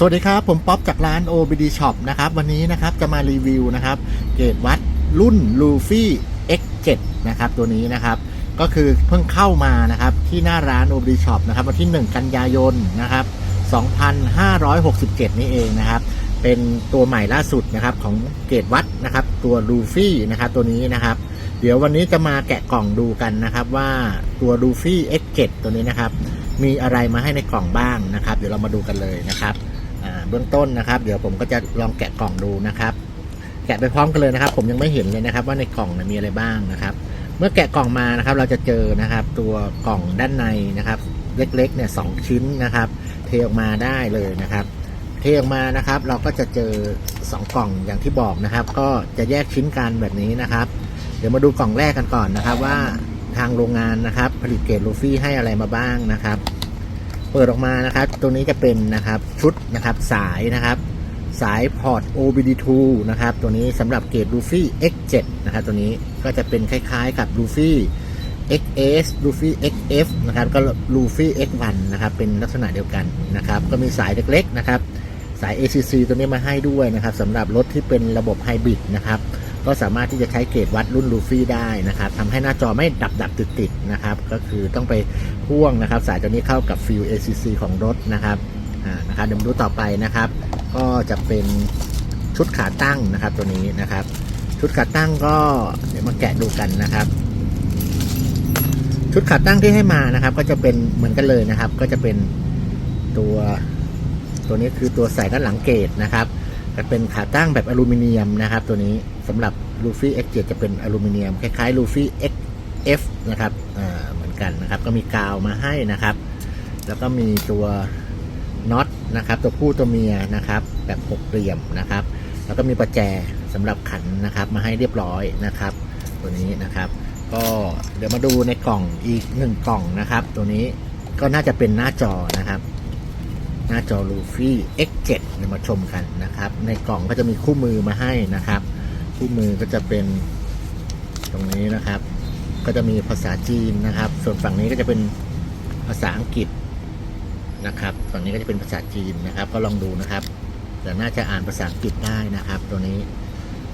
สวัสดีครับ ผมป๊อปจากร้าน OBD Shop นะครับ วันนี้นะครับจะมารีวิวนะครับ เกรดวัดรุ่น Luffy X7 นะครับ ตัวนี้นะครับ ก็คือเพิ่งเข้ามานะครับ ที่หน้าร้าน OBD Shop นะครับ วันที่ 1 กันยายนนะครับ 2567 นี่เองนะครับ เป็นตัวใหม่ล่าสุดนะครับของเกรดวัดนะครับ ตัว Luffy นะครับตัวนี้นะครับ เดี๋ยววันนี้จะมาแกะกล่องดูกันนะครับ ว่าตัว Luffy X7 ตัวนี้นะครับมีอะไรมาให้ในกล่องบ้างนะครับ เดี๋ยวเรามาดูกันเลยนะครับ เบื้องต้นนะครับ เดี๋ยวผมก็จะลองแกะกล่องดูนะครับ แกะไปพร้อมกันเลยนะครับ ผมยังไม่เห็นเลยนะครับ ว่าในกล่องนะมีอะไรบ้างนะครับ เมื่อแกะกล่องมานะครับ เราจะเจอนะครับ ตัวกล่องด้านในนะครับ เล็กๆเนี่ยสองชิ้นนะครับ เทออกมาได้เลยนะครับ เทออกมานะครับ เราก็จะเจอสองกล่องอย่างที่บอกนะครับ ก็จะแยกชิ้นกันแบบนี้นะครับ เดี๋ยวมาดูกล่องแรกกันก่อนนะครับ ว่าทางโรงงานนะครับ ผลิตเกรดลูฟี่ให้อะไรมาบ้างนะครับ เปิดออกมานะครับ ตัวนี้จะเป็นนะครับชุดนะครับสายนะครับ สายพอร์ต OBD2 นะครับ ตัวนี้สำหรับเกรด Luffy X7 นะครับ ตัวนี้ก็จะเป็นคล้าย ๆ กับ Luffy XS Luffy XF นะครับ ก็ Luffy X1 นะครับ เป็นลักษณะเดียวกันนะครับ ก็มีสายเล็กๆนะครับ สาย ACC ตัวนี้มาให้ด้วยนะครับสำหรับรถที่เป็นระบบไฮบริดนะครับ ก็สามารถที่จะใช้เกรดวัดรุ่นลูฟี่ได้นะครับทำให้หน้าจอไม่ดับดับติดติดนะครับ ก็คือต้องไปพ่วงนะครับ สายตัวนี้เข้ากับฟิล ACC ของรถนะครับอ่านะครับเดี๋ยวมาดูต่อไปนะครับ ก็จะเป็นชุดขาตั้งนะครับตัวนี้นะครับ ชุดขาตั้งก็เดี๋ยวมาแกะดูกันนะครับ ชุดขาตั้งที่ให้มานะครับ ก็จะเป็นเหมือนกันเลยนะครับ ก็จะเป็นตัวตัวนี้คือตัวใส่ด้านหลังเกตนะครับจะเป็นขาตั้งแบบอลูมิเนียมนะครับ ตัวนี้ สำหรับ Luffy X7 จะเป็นอลูมิเนียม คล้ายๆ Luffy XF นะครับเหมือนกันนะครับ ก็มีกาวมาให้นะครับ แล้วก็มีตัวน็อตนะครับ ตัวผู้ตัวเมียนะครับ แบบหกเหลี่ยมนะครับ แล้วก็มีประแจสำหรับขันนะครับ มาให้เรียบร้อยนะครับ ตัวนี้นะครับ ก็เดี๋ยวมาดูในกล่องอีกหนึ่งกล่องนะครับ ตัวนี้ก็น่าจะเป็นหน้าจอนะครับ หน้าจอ Luffy X7 เดี๋ยวมาชมกันนะครับ ในกล่องก็จะมีคู่มือมาให้นะครับ คู่มือก็จะเป็นตรงนี้นะครับ ก็จะมีภาษาจีนนะครับ ส่วนฝั่งนี้ก็จะเป็นภาษาอังกฤษนะครับ ฝั่งนี้ก็จะเป็นภาษาจีนนะครับ ก็ลองดูนะครับแต่น่าจะอ่านภาษาอังกฤษได้นะครับ ตัวนี้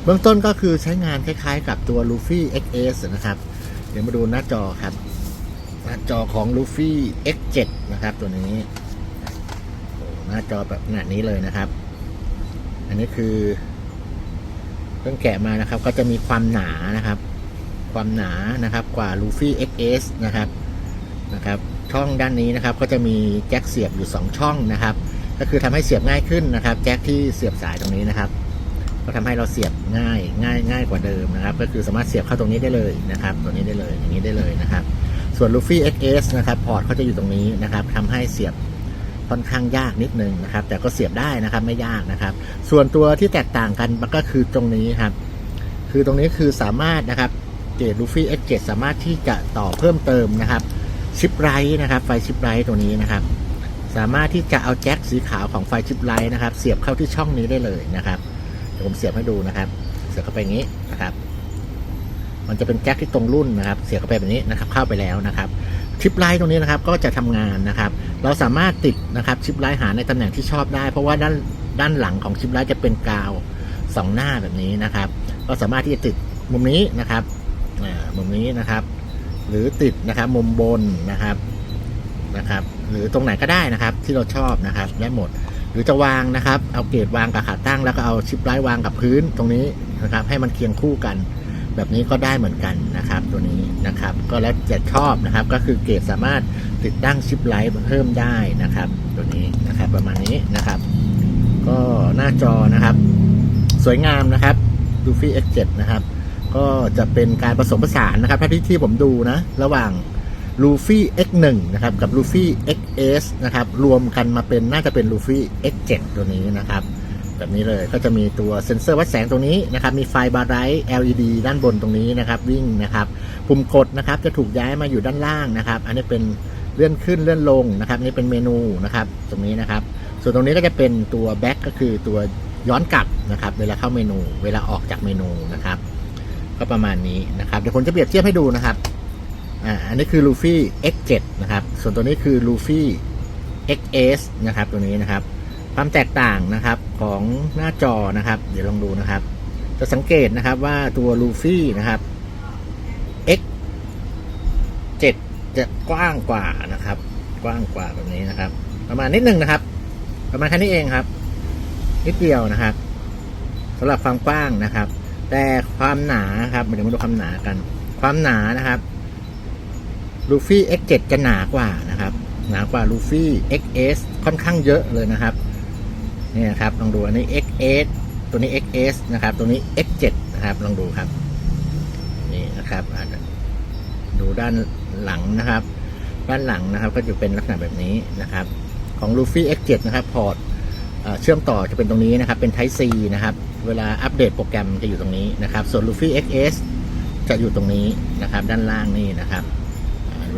เบื้องต้นก็คือใช้งานคล้ายๆ กับตัว Luffy XS นะครับ เดี๋ยวมาดูหน้าจอครับ หน้าจอของ Luffy X7 นะครับ ตัวนี้หน้าจอแบบขนาดนี้เลยนะครับ อันนี้คือ เพิ่งแกะมานะครับ ก็จะมีความหนานะครับ ความหนานะครับกว่า Luffy XS นะครับนะครับ ช่องด้านนี้นะครับ ก็จะมีแจ็คเสียบอยู่ 2 ช่องนะครับ ก็คือทำให้เสียบง่ายขึ้นนะครับ แจ็คที่เสียบสายตรงนี้นะครับ ก็ทำให้เราเสียบง่ายง่ายง่ายกว่าเดิมนะครับ ก็คือสามารถเสียบเข้าตรงนี้ได้เลยนะครับตัวนี้ได้เลยอย่างนี้ได้เลยนะครับ ส่วน Luffy XS นะครับ พอร์ตเขาจะอยู่ตรงนี้นะครับทำให้เสียบ ค่อนข้างยากนิดนึงนะครับ แต่ก็เสียบได้นะครับไม่ยากนะครับ ส่วนตัวที่แตกต่างกันมันก็คือตรงนี้ครับ คือตรงนี้คือสามารถนะครับเกรดลูฟี่ X7 สามารถที่จะต่อเพิ่มเติมนะครับชิปไลท์นะครับ ไฟชิปไลท์ตัวนี้นะครับ สามารถที่จะเอาแจ็คสีขาวของไฟชิปไลท์นะครับ เสียบเข้าที่ช่องนี้ได้เลยนะครับเดี๋ยวผมเสียบให้ดูนะครับ เสียบเข้าไปอย่างนี้นะครับ มันจะเป็นแจ็คที่ตรงรุ่นนะครับ เสียบเข้าไปแบบนี้นะครับ เข้าไปแล้วนะครับ ชิปไลท์ตรงนี้นะครับก็จะทำงานนะครับ เราสามารถติดนะครับชิปไลท์หาในตำแหน่งที่ชอบได้ เพราะว่าด้านด้านหลังของชิปไลท์จะเป็นกาวสองหน้าแบบนี้นะครับ ก็สามารถที่จะติดมุมนี้นะครับอ่ามุมนี้นะครับ หรือติดนะครับมุมบนนะครับนะครับ หรือตรงไหนก็ได้นะครับที่เราชอบนะครับได้หมด หรือจะวางนะครับ เอาเกรดวางกับขาตั้ง แล้วก็เอาชิปไลท์วางกับพื้นตรงนี้นะครับ ให้มันเคียงคู่กัน แบบนี้ก็ได้เหมือนกันนะครับ ตัวนี้นะครับ ก็แล้วจะชอบนะครับ ก็คือเกรดสามารถติดตั้งชิปไลท์เพิ่มได้นะครับ ตัวนี้นะครับ ประมาณนี้นะครับ ก็หน้าจอนะครับ สวยงามนะครับ Luffy X7 นะครับ ก็จะเป็นการผสมผสานนะครับถ้าที่ที่ผมดูนะ ระหว่าง Luffy X1 นะครับ กับ Luffy XS นะครับ รวมกันมาเป็นน่าจะเป็น Luffy X7 ตัวนี้นะครับ แบบนี้เลยก็จะมีตัวเซ็นเซอร์วัดแสงตรงนี้นะครับ มีไฟบาร์ไรท์ LED ด้านบนตรงนี้นะครับ วิ่งนะครับปุ่มกดนะครับจะถูกย้ายมาอยู่ด้านล่างนะครับ อันนี้เป็นเลื่อนขึ้นเลื่อนลงนะครับนี่เป็นเมนูนะครับตรงนี้นะครับ ส่วนตรงนี้ก็จะเป็นตัวแบ็กก็คือตัวย้อนกลับนะครับ เวลาเข้าเมนู เวลาออกจากเมนูนะครับ ก็ประมาณนี้นะครับ เดี๋ยวผมจะเปรียบเทียบให้ดูนะครับอ่าอันนี้คือ Luffy X7 นะครับ ส่วนตัวนี้คือ Luffy XS นะครับตัวนี้นะครับ ความแตกต่างนะครับของหน้าจอนะครับ เดี๋ยวลองดูนะครับ จะสังเกตนะครับว่าตัวลูฟี่นะครับ X 7จะกว้างกว่านะครับ กว้างกว่าแบบนี้นะครับ ประมาณนิดนึงนะครับ ประมาณแค่นี้เองครับนิดเดียวนะครับสำหรับความกว้างนะครับ แต่ความหนาครับเดี๋ยวมาดูความหนากัน ความหนานะครับลูฟี่ X7 จะหนากว่านะครับ หนากว่าลูฟี่ XS ค่อนข้างเยอะเลยนะครับ นี่นะครับลองดูอันนี้ XS ตัวนี้ XS นะครับ ตัวนี้ X7 นะครับลองดูครับ นี่นะครับดูด้านหลังนะครับ ด้านหลังนะครับก็จะเป็นลักษณะแบบนี้นะครับ ของ Luffy X7 นะครับพอร์ตเชื่อมต่อจะเป็นตรงนี้นะครับ เป็น Type C นะครับ เวลาอัปเดตโปรแกรมจะอยู่ตรงนี้นะครับ ส่วน Luffy XS จะอยู่ตรงนี้นะครับ ด้านล่างนี่นะครับ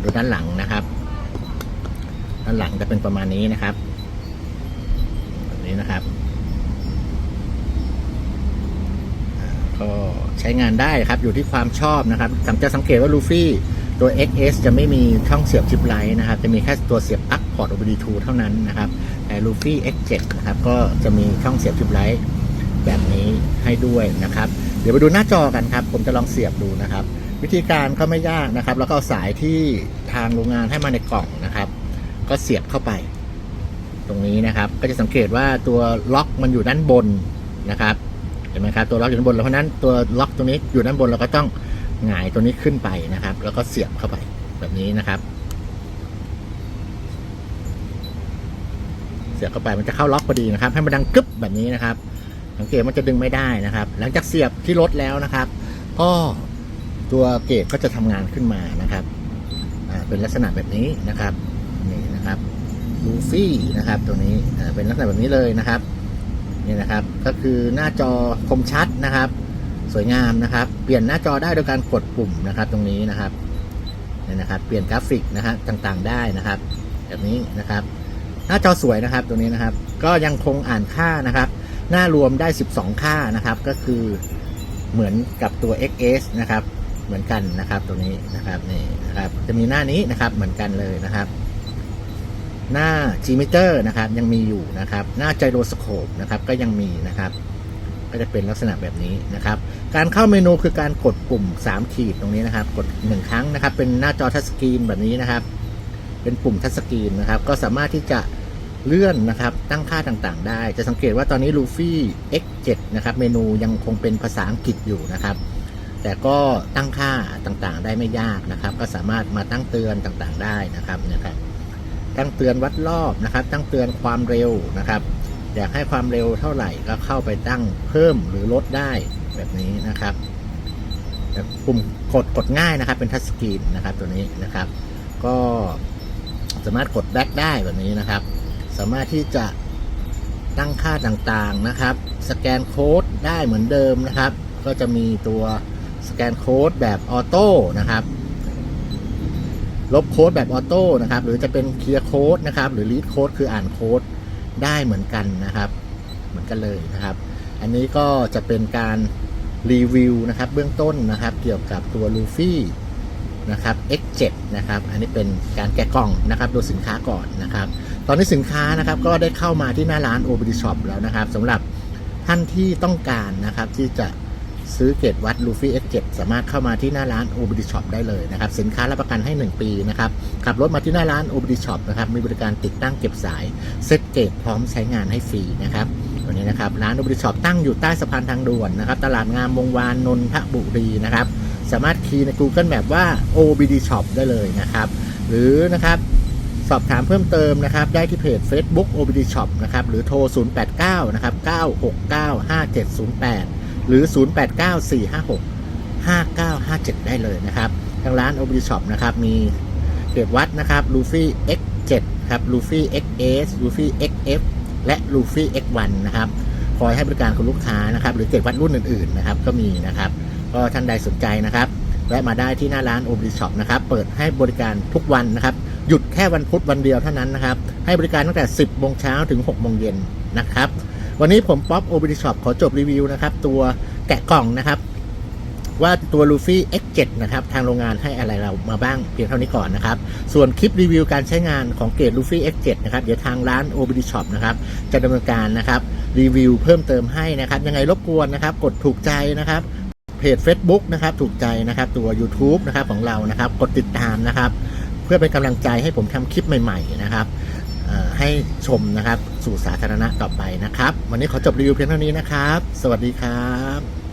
ดูด้านหลังนะครับ ด้านหลังจะเป็นประมาณนี้นะครับ นี้นะครับก็ใช้งานได้ครับอยู่ที่ความชอบนะครับสังจะสังเกตว่าลูฟี่ตัว XS จะไม่มีช่องเสียบชิปไลท์นะครับ จะมีแค่ตัวเสียบปลั๊กพอร์ต OBD2 เท่านั้นนะครับ แต่ลูฟี่ X7 นะครับ ก็จะมีช่องเสียบชิปไลท์แบบนี้ให้ด้วยนะครับ เดี๋ยวไปดูหน้าจอกันครับ ผมจะลองเสียบดูนะครับ วิธีการก็ไม่ยากนะครับ แล้วก็เอาสายที่ทางโรงงานให้มาในกล่องนะครับ ก็เสียบเข้าไป ตรงนี้นะครับ ก็จะสังเกตว่าตัวล็อกมันอยู่ด้านบนนะครับเห็นไหมครับตัวล็อกอยู่ด้านบนแล้วเพราะนั้นตัวล็อกตรงนี้อยู่ด้านบนเราก็ต้องหงายตัวนี้ขึ้นไปนะครับ แล้วก็เสียบเข้าไปแบบนี้นะครับ เสียบเข้าไปมันจะเข้าล็อกพอดีนะครับ ให้มันดังกึ๊บแบบนี้นะครับ สังเกตมันจะดึงไม่ได้นะครับ หลังจากเสียบที่รถแล้วนะครับ ก็ตัวเกจก็จะทำงานขึ้นมานะครับเป็นลักษณะแบบนี้นะครับ ลูฟี่นะครับ ตัวนี้เป็นลักษณะแบบนี้เลยนะครับนี่นะครับ ก็คือหน้าจอคมชัดนะครับ สวยงามนะครับ เปลี่ยนหน้าจอได้โดยการกดปุ่มนะครับ ตรงนี้นะครับนี่นะครับ เปลี่ยนกราฟิกนะฮะต่างๆได้นะครับ แบบนี้นะครับ หน้าจอสวยนะครับตัวนี้นะครับ ก็ยังคงอ่านค่านะครับ หน้ารวมได้ 12 ค่านะครับ ก็คือเหมือนกับตัว XS นะครับ เหมือนกันนะครับ ตัวนี้นะครับนี่นะครับ จะมีหน้านี้นะครับเหมือนกันเลยนะครับ หน้า G meter นะครับยังมีอยู่นะครับ หน้า gyroscope นะครับก็ยังมีนะครับ ก็จะเป็นลักษณะแบบนี้นะครับ การเข้าเมนูคือการกดปุ่ม 3 ขีดตรงนี้นะครับ กด 1 ครั้งนะครับ เป็นหน้าจอทัชสกรีนแบบนี้นะครับ เป็นปุ่มทัชสกรีนนะครับ ก็สามารถที่จะเลื่อนนะครับ ตั้งค่าต่างๆ ได้ จะสังเกตว่าตอนนี้ Luffy X7 นะครับ เมนูยังคงเป็นภาษาอังกฤษอยู่นะครับ แต่ก็ตั้งค่าต่างๆ ได้ไม่ยากนะครับ ก็สามารถมาตั้งเตือนต่างๆ ได้นะครับนะครับ ตั้งเตือนวัดรอบนะครับ ตั้งเตือนความเร็วนะครับ อยากให้ความเร็วเท่าไหร่ก็เข้าไปตั้งเพิ่มหรือลดได้แบบนี้นะครับปุ่มกดกดง่ายนะครับ เป็นทัชสกรีนนะครับตัวนี้นะครับ ก็สามารถกดแบ็กได้แบบนี้นะครับ สามารถที่จะตั้งค่าต่างๆนะครับ สแกนโค้ดได้เหมือนเดิมนะครับ ก็จะมีตัวสแกนโค้ดแบบออโต้นะครับ ลบโค้ดแบบออโต้นะครับ หรือจะเป็นเคลียร์โค้ดนะครับ หรือรีดโค้ดคืออ่านโค้ดได้เหมือนกันนะครับ เหมือนกันเลยนะครับ อันนี้ก็จะเป็นการรีวิวนะครับ เบื้องต้นนะครับ เกี่ยวกับตัวลูฟี่นะครับ X7 นะครับ อันนี้เป็นการแกะกล่องนะครับดูสินค้าก่อนนะครับ ตอนนี้สินค้านะครับก็ได้เข้ามาที่หน้าร้าน o b d Shop แล้วนะครับสำหรับท่านที่ต้องการนะครับที่จะ ซื้อเกตวัด Luffy X7 สามารถเข้ามาที่หน้าร้าน o b d Shop ได้เลยนะครับ สินค้ารับประกันให้ 1 ปีนะครับ ขับรถมาที่หน้าร้าน o b d Shop นะครับ มีบริการติดตั้งเก็บสาย เซ็ตเกตพร้อมใช้งานให้ฟรีนะครับตัวนี้นะครับ ร้าน o b d Shop ตั้งอยู่ใต้สะพานทางด่วนนะครับ ตลาดงามวงวานนนทบุรีนะครับ สามารถคีย์ใน Google แบบว่า OBD Shop ได้เลยนะครับ หรือนะครับสอบถามเพิ่มเติมนะครับ ได้ที่เพจ Facebook OBD Shop นะครับ หรือโทร 089 นะครับ 969 5708 หรือ 089 456 5957 ได้เลยนะครับ ทางร้าน OBD Shop นะครับ มีเกรดวัดนะครับ Luffy X7 ครับ Luffy XS Luffy XF และ Luffy X1 นะครับคอยให้บริการคุณลูกค้านะครับ หรือเกรดวัดรุ่นอื่นๆนะครับ ก็มีนะครับ ก็ท่านใดสนใจนะครับแวะมาได้ที่หน้าร้าน OBD Shop นะครับ เปิดให้บริการทุกวันนะครับ หยุดแค่วันพุธวันเดียวเท่านั้นนะครับ ให้บริการตั้งแต่ 10โมงเช้าถึง6โมงเย็นนะครับ วันนี้ผมป๊อป OBD Shop ขอจบรีวิวนะครับ ตัวแกะกล่องนะครับ ว่าตัว Luffy X7 นะครับ ทางโรงงานให้อะไรเรามาบ้างเพียงเท่านี้ก่อนนะครับ ส่วนคลิปรีวิวการใช้งานของเกรด Luffy X7 นะครับ เดี๋ยวทางร้าน OBD Shop นะครับ จะดำเนินการนะครับ รีวิวเพิ่มเติมให้นะครับ ยังไงรบกวนนะครับ กดถูกใจนะครับเพจ Facebook นะครับ ถูกใจนะครับ ตัว YouTube นะครับของเรานะครับ กดติดตามนะครับ เพื่อเป็นกำลังใจให้ผมทำคลิปใหม่ ๆ นะครับ ให้ชมนะครับ สู่สาธารณะต่อไปนะครับ วันนี้ขอจบรีวิวเพียงเท่านี้นะครับ สวัสดีครับ